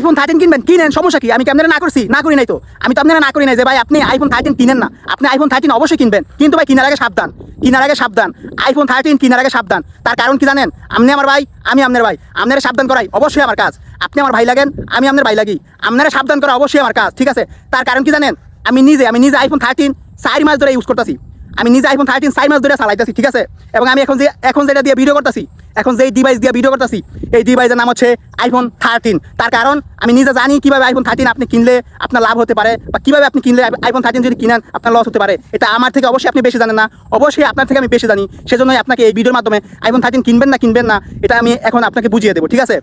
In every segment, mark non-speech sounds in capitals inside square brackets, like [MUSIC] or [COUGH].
IPhone thirteen কিনবেন, কিনেন, সমস্যা কি? আমি কি আপনারা না করছি, না করি নাই তো। আমি তো আপনারা না করি নাই যে, ভাই, আপনি আইফোন থার্টিন কিনেন না। আপনি আইফোন থার্টিন অবশ্যই কিনবেন। কিন্তু ভাই, কেনার আগে সাবধান, কেনার আগে সাবধান। আইফোন থার্টিন কেনার আগে সাবধান। তার কারণ কি জানেন? আপনি আমার ভাই, আমি আপনার ভাই। আপনারা সাবধান করাই অবশ্যই আমার কাজ। আপনি আমার ভাই লাগেন, আমি আপনার ভাই লাগি। আপনারা সাবধান করা অবশ্যই আমার কাজ, ঠিক আছে? তার কারণ কি জানেন? আমি নিজে আমি নিজে আইফোন থার্টিন চার মাস ধরে ইউজ করতেছি। আমি নিজে আইফোন থার্টিন চার মাস ধরে চালাইতেছি, ঠিক আছে? এবং আমি এখন যে, এখন যেটা দিয়ে ভিডিও করতেছি, এখন যে ডিভাইস দিয়ে ভিডিও করতেছি, এই ডিভাইসের নাম হচ্ছে আইফোন থার্টিন তার কারণ, আমি নিজে জানি কীভাবে আইফোন থার্টিন আপনি কিনলে আপনার লাভ হতে পারে, বা কীভাবে আপনি কিনলে আইফোন থার্টিন যদি কিনেন, আপনার লস হতে পারে। এটা আমার থেকে অবশ্যই আপনি বেশি জানেন না। অবশ্যই আপনার থেকে আমি বেশি জানি। সেজন্যই আপনাকে এই ভিডিওর মাধ্যমে আইফোন থার্টিন কিনবেন না কিনবেন না, এটা আমি এখন আপনাকে বুঝিয়ে দেবো, ঠিক আছে?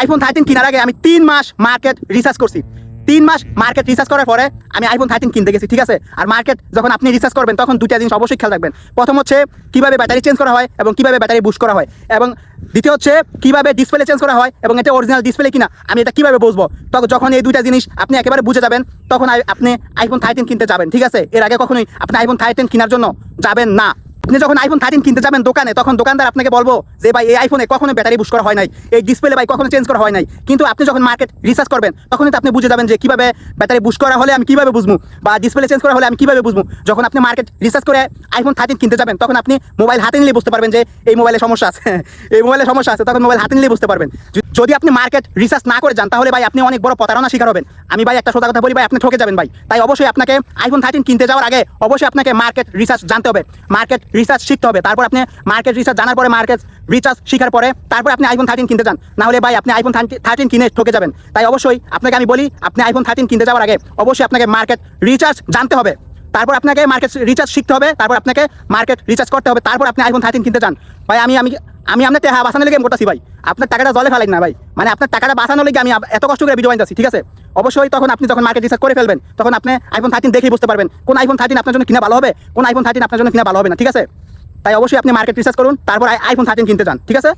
আইফোন থার্টিন কেনার আগে আমি তিন মাস মার্কেট রিসার্চ করছি। তিন মাস মার্কেট রিসার্চ করার পরে আমি আইফোন থার্টিন কিনতে গেছি, ঠিক আছে? আর মার্কেট যখন আপনি রিসার্চ করবেন, তখন দুইটা জিনিস অবশ্যই খেয়াল রাখবেন। প্রথম হচ্ছে কীভাবে ব্যাটারি চেঞ্জ করা হয় এবং কীভাবে ব্যাটারি বুস্ট করা হয়। এবং দ্বিতীয় হচ্ছে কীভাবে ডিসপ্লে চেঞ্জ করা হয় এবং এটা অরিজিনাল ডিসপ্লে কিনা, আমি এটা কীভাবে বুঝব? তখন যখন এই দুইটা জিনিস আপনি একেবারে বুঝে যাবেন, তখন আপনি আইফোন থার্টিন কিনতে যাবেন, ঠিক আছে? এর আগে কখনোই আপনি আইফোন থার্টিন কেনার জন্য যাবেন না। আপনি যখন আইফোন থার্টিন কিনতে যাবেন দোকানে, তখন দোকানদার আপনাকে বলব যে, ভাই, এই আইফোনে কখনো ব্যাটারি বুস্ট করা হয় নাই। এই ডিসপ্লে ভাই কখনো চেঞ্জ করা হয় নাই। কিন্তু আপনি যখন মার্কেট রিসার্চ করবেন, তখনই তো আপনি বুঝে যাবেন যে, কীভাবে ব্যাটারি বুস্ট করা হলে আমি কীভাবে বুঝব বা ডিসপ্লে চেঞ্জ করা হলে আমি কীভাবে বুঝব। যখন আপনি মার্কেট রিসার্চ করে আইফোন থার্টিন কিনতে যাবেন, তখন আপনি মোবাইল হাতে নিলে বুঝতে পারবেন যে, এই মোবাইলে সমস্যা আছে। [LAUGHS] এই মোবাইলে সমস্যা আছে, তখন মোবাইল হাতে নিলে বুঝতে পারবেন। যদি আপনি মার্কেট রিসার্চ না করে যান, তাহলে ভাই আপনি অনেক বড় প্রতারণা শিকার হবেন। আমি ভাই একটা সোজা কথা বলি, ভাই, আপনি ঠকে যাবেন ভাই। তাই অবশ্যই আপনাকে আইফোন থার্টিন কিনতে যাওয়ার আগে অবশ্যই আপনাকে মার্কেট রিসার্চ জানতে হবে। মার্কেট রিসার্চ শিখতে হবে। তারপর আপনি মার্কেট রিসার্চ জানার পরে মার্কেট রিচার্জ শিখার পরে তারপর আপনি আইফোন থার্টিন কিনতে চান না হলে ভাই, আপনি আইফোন থার্টিন কিনে ঠকে যাবেন। তাই অবশ্যই আপনাকে আমি বলি, আপনি আইফোন থার্টিন কিনতে যাওয়ার আগে অবশ্যই আপনাকে মার্কেট রিচার্জ জানতে হবে। তারপর আপনাকে মার্কেট রিচার্জ শিখতে হবে, তারপর আপনাকে মার্কেট রিচার্জ করতে হবে, তারপর আপনি আইফোন থার্টিন কিনতে চান। ভাই, আমি আমি আমি আপনার টাকা বাঁচানোর লেগে করতেছি ভাই। আপনার টাকাটা জলে ফেলাই না ভাই। মানে আপনার টাকাটা বাঁচানোর লেগে আমি এত কষ্ট করে ভিডিও ঠিক আছে? অবশ্যই তখন আপনি যখন মার্কেট রিসার্চ করে ফেলবেন, তখন আপনি আইফোন থার্টিন দেখেই বুঝতে পারবেন কোন আইফোন থার্টিন আপনার জন্য কিনা ভালো হবে, কোন আইফোন থার্টিন আপনার জন্য কিনা ভালো হবে না, ঠিক আছে? তাই অবশ্যই আপনি মার্কেট রিসার্চ করুন, তারপর আইফোন থার্টিন কিনতে চান ঠিক আছে?